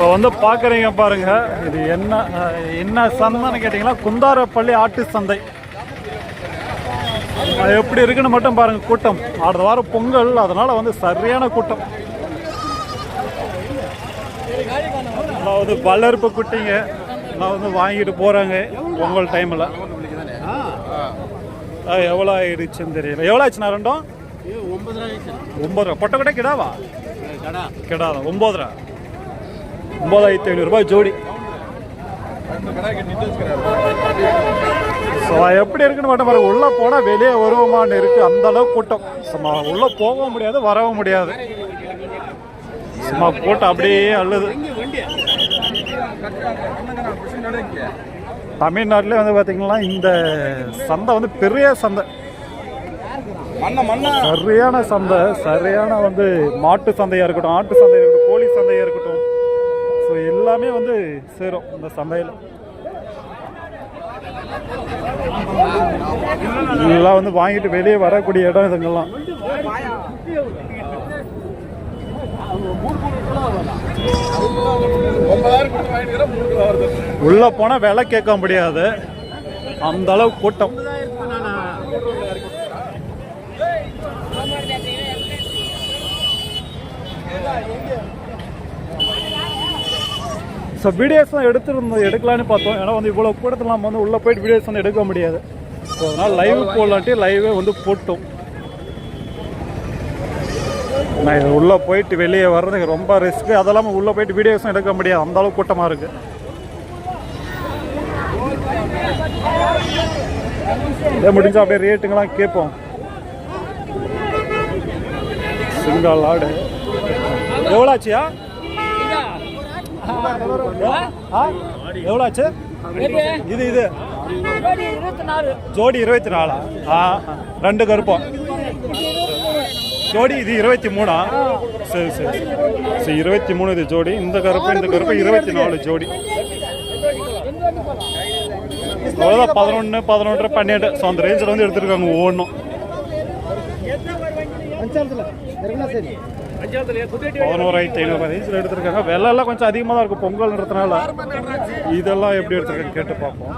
இப்போ வந்து பார்க்குறீங்க பாருங்க. இது என்ன என்ன சந்தைன்னு கேட்டிங்கன்னா குந்தாரப்பள்ளி ஆட்டு சந்தை. எப்படி இருக்குன்னு மட்டும் பாருங்க கூட்டம். அடுத்த வாரம் பொங்கல் அதனால வந்து சரியான கூட்டம். வந்து வளர்ப்பு குட்டிங்க. எல்லாம் வந்து வாங்கிட்டு போறாங்க பொங்கல் டைம்ல எவ்வளோ ஆயிடுச்சுன்னு தெரியல. எவ்வளோ ஆச்சுண்ணா ரெண்டும்? ஒன்பது ரூபா பொட்டை கூட கிடாவா? கிடாதான் ஒம்பது ரூபா ஒம்பதாயிரத்தி ஐநூறுரூபா ஜோடி எப்படி இருக்குன்னு மட்டும் பாருங்க உள்ளே போனால் வெளியே வருவோமான்னு இருக்கு அந்த அளவுக்கு கூட்டம் சும்மா உள்ளே போகவும் முடியாது வரவும் முடியாது சும்மா கூட்டம் அப்படியே அல்லது தமிழ்நாட்டிலே வந்து பார்த்தீங்கன்னா இந்த சந்தை வந்து பெரிய சந்தை சரியான சந்தை சரியான வந்து மாட்டு சந்தையாக இருக்கட்டும் ஆட்டு சந்தையாக இருக்கட்டும் கோழி சந்தையாக இருக்கட்டும் ஸோ எல்லாமே வந்து சேரும் இந்த சந்தையில். எல்லாம் வந்து வாங்கிட்டு வெளியே வரக்கூடிய இடம் இதுங்கெல்லாம். உள்ள போனா விலை கேட்க முடியாது. அந்த அளவு கூட்டம். ஸோ வீடியோஸ் தான் எடுத்துருந்தோம் எடுக்கலான்னு பார்த்தோம். ஏன்னா வந்து இவ்வளோ கூட்டத்தில் நம்ம வந்து உள்ளே போயிட்டு வீடியோஸ் வந்து எடுக்க முடியாது. ஸோ அதனால் லைவ் போடலான்ட்டு லைவே வந்து போட்டோம். நான் இது உள்ளே போயிட்டு வெளியே வர்றதுக்கு ரொம்ப ரிஸ்க்கு அதெல்லாம் உள்ளே போயிட்டு வீடியோஸும் எடுக்க முடியாது. அந்த அளவுக்கு கூட்டமாக இருக்குது இதே முடிஞ்சால் அப்படியே ரேட்டுங்கெல்லாம் கேட்போம். சிங்கால் ஆடு. எவ்வளோ ஆச்சியா? எவ்வளோ ஆச்சு? இது இது. ஜோடி இருபத்தி நாலா ஆ ரெண்டு கருப்பம் ஜோடி இது இருபத்தி மூணா சரி சரி. சரி இருபத்தி மூணு இது ஜோடி இந்த கருப்பு இந்த கருப்பு இருபத்தி நாலு ஜோடி. அவ்வளோதான் பதினொன்று பதினொன்று பன்னெண்டு ஸோ அந்த ரேஞ்சில் வந்து எடுத்துருக்காங்க ஒவ்வொன்றும் பதினோராயிரத்தி ஐநூறு ரேஞ்சில் எடுத்திருக்காங்க. விலைலாம் கொஞ்சம் அதிகமாக தான் இருக்கும். பொங்கல்ன்றதுனால இதெல்லாம் எப்படி எடுத்துருக்காங்க கேட்டு பார்ப்போம்.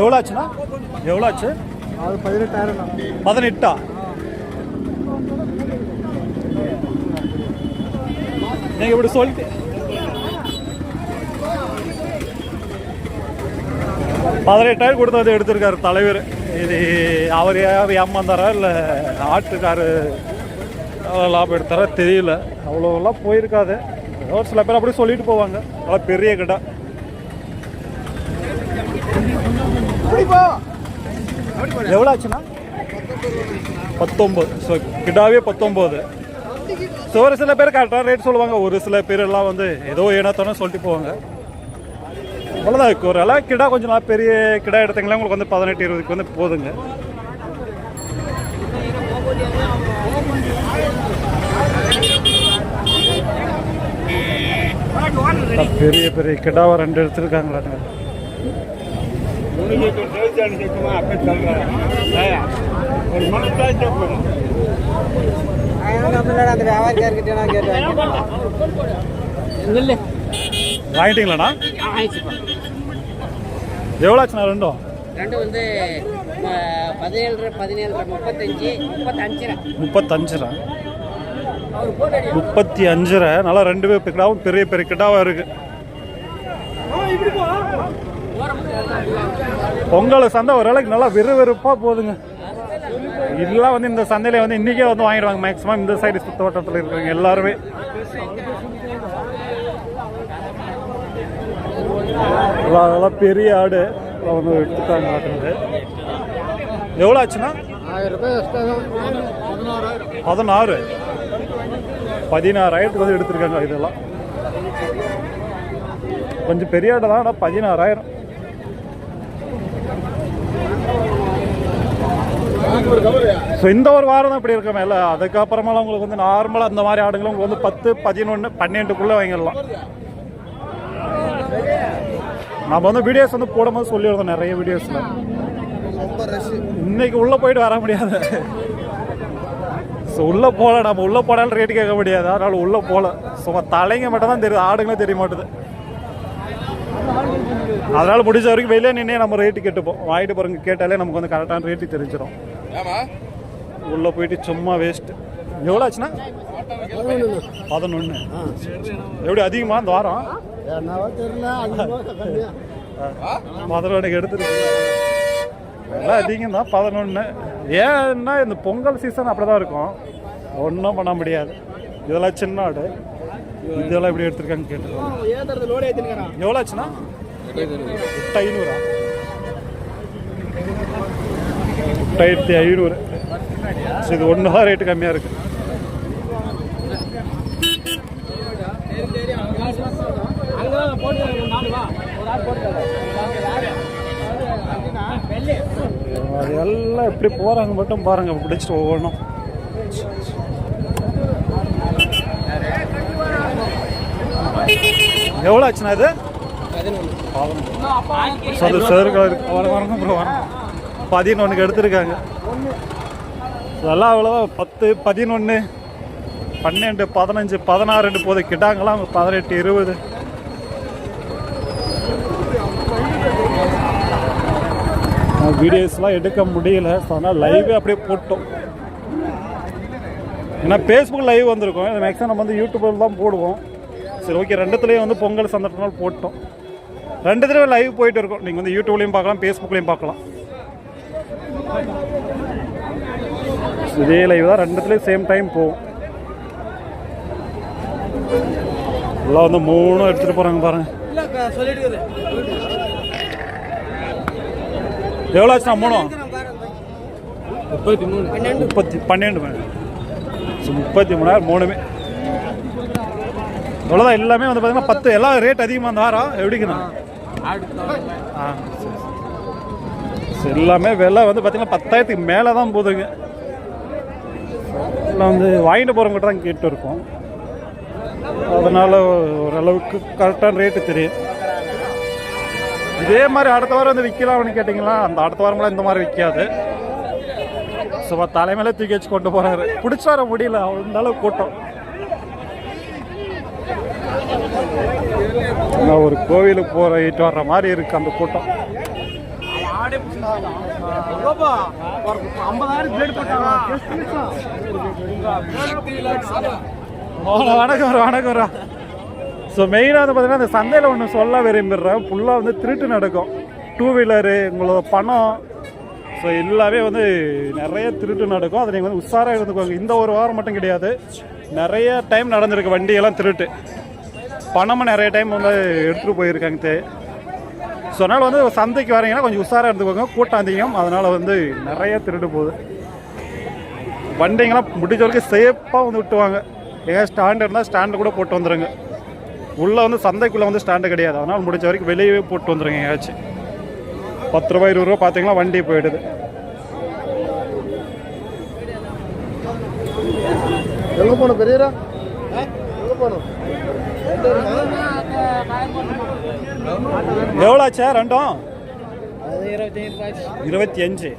எவ்வளோ ஆச்சுண்ணா? எவ்வளோ ஆச்சு? அது பதினெட்டாயிரம் பதினெட்டா? நீங்கள் இப்படி சொல்லிட்டு பதினெட்டாயிரம் கொடுத்து அதை எடுத்திருக்காரு தலைவர். அவர் ஏமாந்தாரா இல்லை ஆட்டுக்காரு லாபம் எடுத்தாரா தெரியல. அவ்வளோலாம் போயிருக்காது. ஏதோ ஒரு சில பேர் அப்படியே சொல்லிட்டு போவாங்க. நல்லா பெரிய கடை எவ்வளோ ஆச்சுண்ணா பத்தொம்பது. ஸோ கிடாவே பத்தொம்பது. ஸோ ஒரு சில பேர் கரெக்டாக ரேட் சொல்லுவாங்க. ஒரு சில பேர் எல்லாம் வந்து ஏதோ ஏனாத்தானே சொல்லிட்டு போவாங்க. அவ்வளோதான் இருக்கு ஒரு அளவு கிடா கொஞ்சம் நல்லா பெரிய கிடா எடுத்தீங்களா? உங்களுக்கு வந்து பதினெட்டு இருபதுக்கு வந்து போதுங்க. பெரிய பெரிய கிடாவை ரெண்டு எடுத்துருக்காங்களாங்க. கேட்டு வாங்கிட்டீங்களாண்ணா? எவ்வளோ ஆச்சுண்ணா ரெண்டும்? ரெண்டு வந்து பதினேழு பதினேழு முப்பத்தஞ்சு முப்பத்தஞ்சு முப்பத்தஞ்சுரா. முப்பத்தி அஞ்சரை நல்லா ரெண்டு பேர் கிடாவும் பெரிய பெரிய கிடாவாக இருக்கு. பொங்கல் சந்தை ஓரளவுக்கு நல்லா விறுவிறுப்பாக போகுதுங்க. இதெல்லாம் வந்து இந்த சந்தையில வந்து இன்னைக்கே வந்து வாங்கிடுவாங்க. மேக்ஸிமம் இந்த சைடு சுத்தவட்டத்தில் இருக்கிறவங்க எல்லாருமே. அதெல்லாம் பெரிய ஆடு அவங்க வந்து எடுத்துட்டாங்க ஆட்டுனது எவ்வளோ ஆச்சுன்னா? பதினாறு. பதினாறாயிரத்துக்கு வந்து எடுத்திருக்காங்க இதெல்லாம். கொஞ்சம் பெரிய ஆடு தான் ஆனால் பதினாறாயிரம். ஸோ இந்த ஒரு வாரம் தான் இப்படி இருக்கமே. இல்லை அதுக்கப்புறமெல்லாம் உங்களுக்கு வந்து நார்மலாக அந்த மாதிரி ஆடுங்களும் உங்களுக்கு வந்து பத்து பதினொன்று பன்னெண்டுக்குள்ளே வாங்கிடலாம். நம்ம வந்து வீடியோஸ் வந்து போடும்போது சொல்லியிருந்தோம் நிறைய வீடியோஸில் இன்னைக்கு உள்ளே போயிட்டு வர முடியாது. ஸோ உள்ளே போகல நம்ம உள்ளே போனாலும் ரேட்டு கேட்க முடியாது. அதனால உள்ளே போகல சும்மா தலைங்க மட்டும் தான் தெரியுது ஆடுங்களே தெரிய மாட்டுது. அதனால முடிஞ்ச வரைக்கும் வெளியே நின்னே நம்ம ரேட்டு கேட்டுப்போம். வாங்கிட்டு போகிறவங்க கேட்டாலே நமக்கு வந்து கரெக்டான ரேட்டு தெரிஞ்சிடும் உள்ளே போயிட்டு சும்மா வேஸ்ட் எவ்வளோ ஆச்சுன்னா? பதினொன்று எப்படி அதிகமாக இந்த வாரம்? பதினொன்றுக்கு எடுத்துருக்கு எல்லாம் அதிகம் தான் பதினொன்று ஏன்னா இந்த பொங்கல் சீசன் அப்படி தான் இருக்கும். ஒன்றும் பண்ண முடியாது. இதெல்லாம் சின்ன ஆடு. இதெல்லாம் எப்படி எடுத்திருக்காங்க கேட்டுருக்கோம் எவ்வளோ ஆச்சுன்னா? ஐநூறா. எட்டாயிரத்தி ஐநூறு. இது ஒன்று தான் ரேட்டு கம்மியாக இருக்குது அங்க போட்டு நாலு வா ஒரு ஆள் போட்டு அது எல்லாம் எப்படி போகிறாங்க மட்டும் பாருங்க பிடிச்சிட்டு ஒவ்வொன்றும் எவ்வளோ ஆச்சுண்ணா இது? சொல்லு சார் பதினொன்றுக்கு எடுத்திருக்காங்க. இதெல்லாம் அவ்வளோவா பத்து பதினொன்று பன்னெண்டு பதினஞ்சு பதினாறு போது கிட்டாங்களாம் பதினெட்டு இருபது. வீடியோஸ்லாம் எடுக்க முடியல. ஸோ அதனால் லைவே அப்படியே போட்டோம். ஏன்னா ஃபேஸ்புக் லைவ் வந்திருக்கோம். இது மேக்ஸிமம் நம்ம வந்து யூடியூப்பில் தான் போடுவோம். சரி ஓகே ரெண்டுத்துலேயும் வந்து பொங்கல் சந்தர்ப்பங்கள் போட்டோம். ரெண்டுத்துலேயும் லைவ் போயிட்டு இருக்கோம். நீங்கள் வந்து யூடியூப்லேயும் பார்க்கலாம் ஃபேஸ்புக்லேயும் பார்க்கலாம். இதே லைவ் தான் ரெண்டுத்துலேயும் சேம் டைம் போகும். எல்லாம் வந்து மூணும் எடுத்துகிட்டு போகிறாங்க பாருங்கள் சொல்லிட்டு எவ்வளோ ஆச்சுண்ணா? மூணும் முப்பத்தி மூணு. முப்பத்தி பன்னெண்டு முப்பத்தி மூணாயிரம் மூணுமே. இவ்வளோதான் எல்லாமே வந்து பார்த்தீங்கன்னா பத்து எல்லாம் ரேட் அதிகமாக இந்த வாரம் எப்படிங்கண்ணா? ஆ எல்லாமே விலை வந்து பார்த்தீங்கன்னா பத்தாயிரத்துக்கு மேலே தான் போகுதுங்க. எல்லாம் வந்து வாங்கிட்டு போகிறவங்ககிட்ட தான் கேட்டு இருக்கோம் அதனால் ஓரளவுக்கு கரெக்டான ரேட்டு தெரியும் இதே மாதிரி அடுத்த வாரம் வந்து விற்கலாம்னு கேட்டிங்களா? அந்த அடுத்த வாரம்லாம் இந்த மாதிரி விற்காது. சும்மா தலைமையில தூக்கி வச்சு கொண்டு போகிறாரு பிடிச்சு வர முடியல. அந்த கூட்டம். நான் ஒரு கோவிலுக்கு போயிட்டு வர்ற மாதிரி இருக்கு அந்த கூட்டம். வணக்கம் வணக்கம். ஸோ மெயினாக வந்து பார்த்தீங்கன்னா அந்த சந்தையில் ஒன்று சொல்ல விரும்பிடுறேன் ஃபுல்லாக வந்து திருட்டு நடக்கும். டூ வீலரு உங்களோட பணம். ஸோ எல்லாமே வந்து நிறைய திருட்டு நடக்கும். அதை நீங்கள் வந்து உஷாராக இருந்துக்கோங்க. இந்த ஒரு வாரம் மட்டும் கிடையாது. நிறைய டைம் நடந்திருக்கு. வண்டியெல்லாம் திருட்டு. பணமும் நிறைய டைம் வந்து எடுத்துகிட்டு போயிருக்காங்க. தே ஸோ அதனால் வந்து சந்தைக்கு வரீங்கன்னா கொஞ்சம் உஷாராக இருந்துக்கோங்க. கூட்டம் அதிகம். அதனால் வந்து நிறைய திருட்டு போகுது. வண்டிங்கெல்லாம் முடிஞ்ச வரைக்கும் சேஃபாக வந்து விட்டுவாங்க ஏன் ஸ்டாண்ட் இருந்தால் ஸ்டாண்டு கூட போட்டு வந்துடுங்க உள்ளே வந்து சந்தைக்குள்ளே வந்து ஸ்டாண்டு கிடையாது. அதனால் முடிஞ்ச வரைக்கும் வெளியவே போட்டு வந்துடுங்க எங்கேயாச்சும் பத்து ரூபாய் இருபது ரூபா பார்த்தீங்கன்னா வண்டி போயிடுது. எங்க போகணும் பெரியரா? எங்க போகணும்? எவ்வளோ ஆச்சா? ரெண்டும்? அது இருபத்தி அஞ்சு.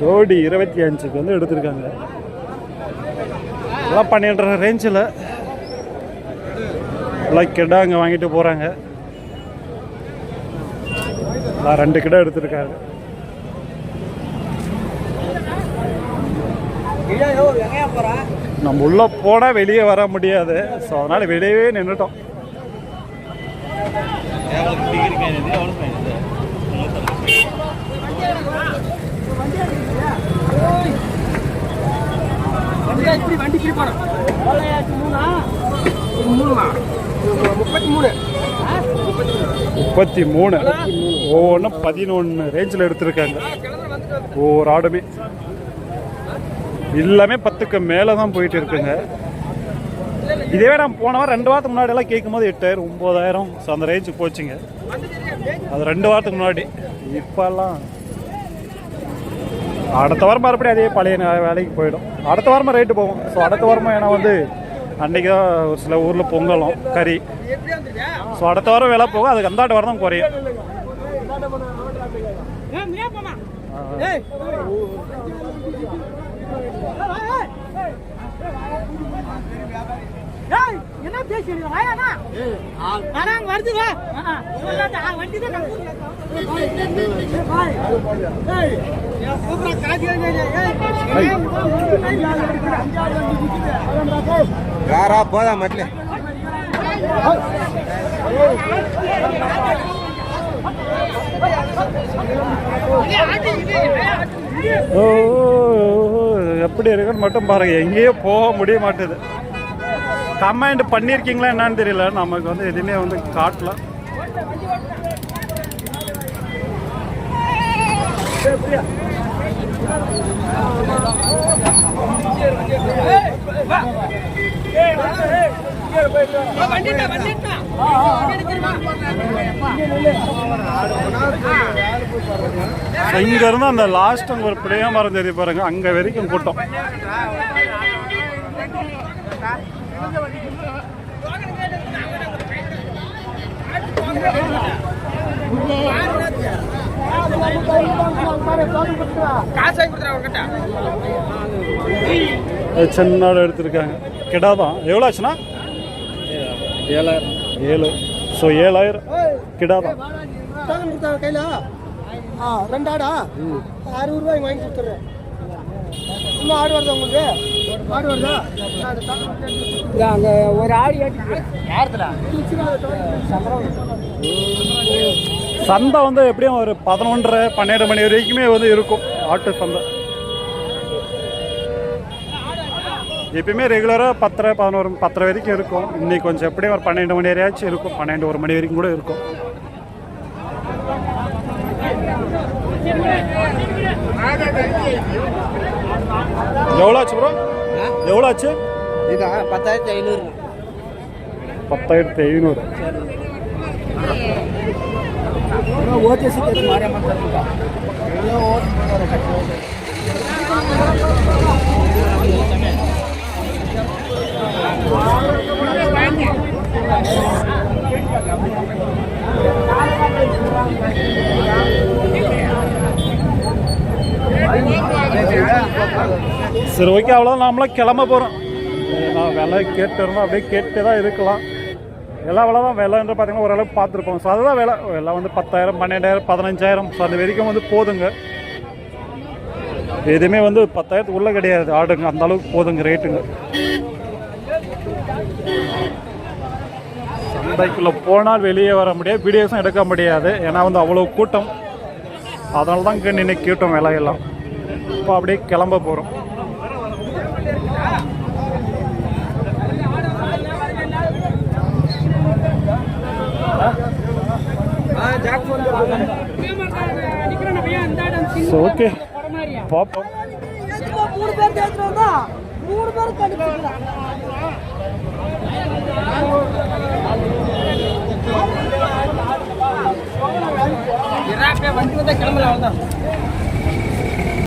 ஜோடி இருபத்தி அஞ்சுக்கு வந்து எடுத்திருக்காங்க. எல்லாம் பன்னெண்டரை ரேஞ்சில் எல்லாம் அங்கே வாங்கிட்டு போகிறாங்க எல்லாம் ரெண்டு கிடா எடுத்துருக்காங்க நம்ம உள்ளே போனால் வெளியே வர முடியாது. ஸோ அதனால் வெளியவே நின்றுட்டோம் வண்டி வண்டி போறோம் மூணா முப்பத்தி மூணு. ஒவ்வொன்றும் பதினொன்று ரேஞ்சில் எடுத்திருக்காங்க. ஒவ்வொரு ஆடுமே. எல்லாமே பத்துக்கு மேலே தான் போயிட்டு இருக்குங்க. இதே நான் போன வாரம் ரெண்டு வாரத்துக்கு முன்னாடி எல்லாம் கேட்கும்போது எட்டாயிரம் ஒம்பதாயிரம் ஸோ அந்த ரேஞ்சுக்கு போச்சுங்க. அது ரெண்டு வாரத்துக்கு முன்னாடி. இப்போல்லாம் அடுத்த வாரம் மறுபடியும் அதே பழைய வேலைக்கு போயிடும். அடுத்த வாரமாக ரேட்டு போகும். ஸோ அடுத்த வாரமாக ஏன்னா வந்து அன்றைக்கி தான் ஒரு சில ஊரில் பொங்கலும் கறி ஸோ அடுத்த வாரம் விலை போகும் அதுக்கு அந்தாட்டு வாரம் தான் குறையும் Hey! ஏய் யாரா போதா மட்ல ஓ எப்படி இருக்குன்னு மட்டும் பாருங்க எங்கேயோ போக முடிய மாட்டேது கமெண்ட் பண்ணியிருக்கீங்களா என்னன்னு தெரியல. நமக்கு வந்து எதுவுமே வந்து காட்டல. இங்க இருந்து அந்த லாஸ்ட் அங்க ஒரு பிள்ளையா மரம் தெரியுது பாருங்க. அங்க வரைக்கும் கூட்டம். காசு கொடுத்துறா எடுத்திருக்காங்க. கிடாதான் எவ்வளோ ஆச்சுண்ணா? ஏழாயிரம். ஏழு ஸோ ஏழாயிரம் கிடாதான் தாங்க கையில ஆ ரெண்டு ஆடா. அறுபது ரூபாய்க்கு வாங்கி கொடுத்துட்றேன். இன்னும் ஆடு வருது உங்களுக்கு? அங்கே ஒரு ஆடு சந்தை வந்து எப்படியும் ஒரு பதினொன்றரை பன்னெண்டு மணி வரைக்குமே வந்து இருக்கும். ஆட்டு சந்தை. எப்பயுமே ரெகுலராக பத்தரை பதினோரு பத்தரை வரைக்கும் இருக்கும். இன்னைக்கு கொஞ்சம் எப்படியும் ஒரு பன்னெண்டு மணி வரையாச்சும் இருக்கும். பன்னெண்டு ஒரு மணி வரைக்கும் கூட இருக்கும். எவ்வளோ ஆச்சு ப்ரோ எவ்வளோ ஆச்சு இதா பத்தாயிரத்தி ஐநூறு பத்தாயிரத்தி ஐநூறு ஓகே சீக்கிரம் மாறியம்மா சரி சரி ஓகே அவ்வளோ நம்மளாம் கிளம்ப போகிறோம் நான் விலை கேட்டு இருந்தோம் அப்படியே கேட்டு தான் இருக்கலாம். எல்லா விலை தான் விலைன்ற பார்த்தீங்கன்னா ஓரளவுக்கு பார்த்துருப்போம். ஸோ அதுதான் விலை. எல்லாம் வந்து பத்தாயிரம் பன்னெண்டாயிரம் பதினஞ்சாயிரம். ஸோ அந்த வரைக்கும் வந்து போதுங்க. எதுவுமே வந்து பத்தாயிரத்துக்கு உள்ளே கிடையாது. ஆடுங்க. அந்த அளவுக்கு போதுங்க ரேட்டுங்க. சந்தைக்குள்ளே போனால் வெளியே வர முடியாது. வீடியோஸும் எடுக்க முடியாது. ஏன்னா வந்து அவ்வளோ கூட்டம். அதனால தான் இங்கே நின்று கேட்டோம் விலையெல்லாம். இப்போ அப்படியே கிளம்ப போகிறோம் ஸோ ஓகே பார்ப்போம் மூணு பேர் தேய்ச்சிருந்தா மூணு பேர் கண்டுபிடிக்கலாம் வண்டி வந்தா கிளம்பல வந்தா